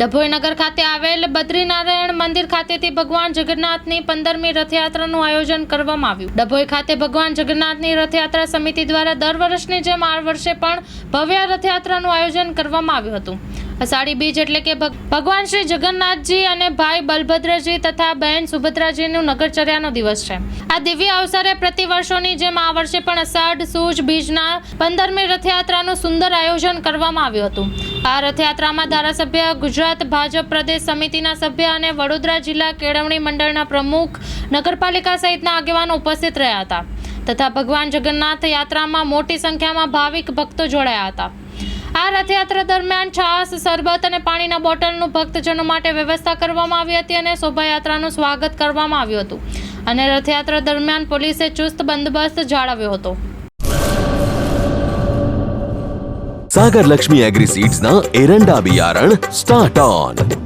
ડભોઈ નગર ખાતે આવેલ બદ્રીનારાયણ મંદિર ખાતેથી ભગવાન જગન્નાથની પંદરમી રથયાત્રાનું આયોજન કરવામાં આવ્યું. ડભોઈ ખાતે ભગવાન જગન્નાથની રથયાત્રા સમિતિ દ્વારા દર વર્ષની જેમ આ વર્ષે પણ ભવ્ય રથયાત્રાનું આયોજન કરવામાં આવ્યું હતું. અષાઢી બીજ એટલે કે ભગ- ભગવાન શ્રી જગન્નાથજી અને ભાઈ બલભદ્રજી તથા બહેન સુભદ્રાજીનું નગરચર્યાનો દિવસ છે. આ દિવ્ય અવસરે પ્રતિ વર્ષોની જેમ આ વર્ષે પણ અષાઢ, સૂજ બીજના પંદરમી રથયાત્રાનું સુંદર આયોજન કરવામાં આવ્યું હતું. આ રથયાત્રામાં ધારાસભ્ય ગુજરાત ભાજપ પ્રદેશ સમિતિના સભ્ય અને વડોદરા જિલ્લા કેળવણી મંડળના પ્રમુખ નગરપાલિકા સહિતના આગેવાનો ઉપસ્થિત રહ્યા હતા. તથા ભગવાન જગન્નાથ યાત્રામાં મોટી સંખ્યામાં ભાવિક ભક્તો જોડાયા હતા. આ રથયાત્રા દરમિયાન છાસ, શરબત અને પાણીના બોટલનું ભક્તજનો માટે વ્યવસ્થા કરવામાં આવી હતી અને શોભાયાત્રાનું સ્વાગત કરવામાં આવ્યું હતું. અને રથયાત્રા દરમિયાન પોલીસે ચુસ્ત બંદોબસ્ત જાળવ્યો હતો. સાગર લક્ષ્મી એગ્રી સીડ્સના એરંડા બિયારણ સ્ટાર્ટ ઓન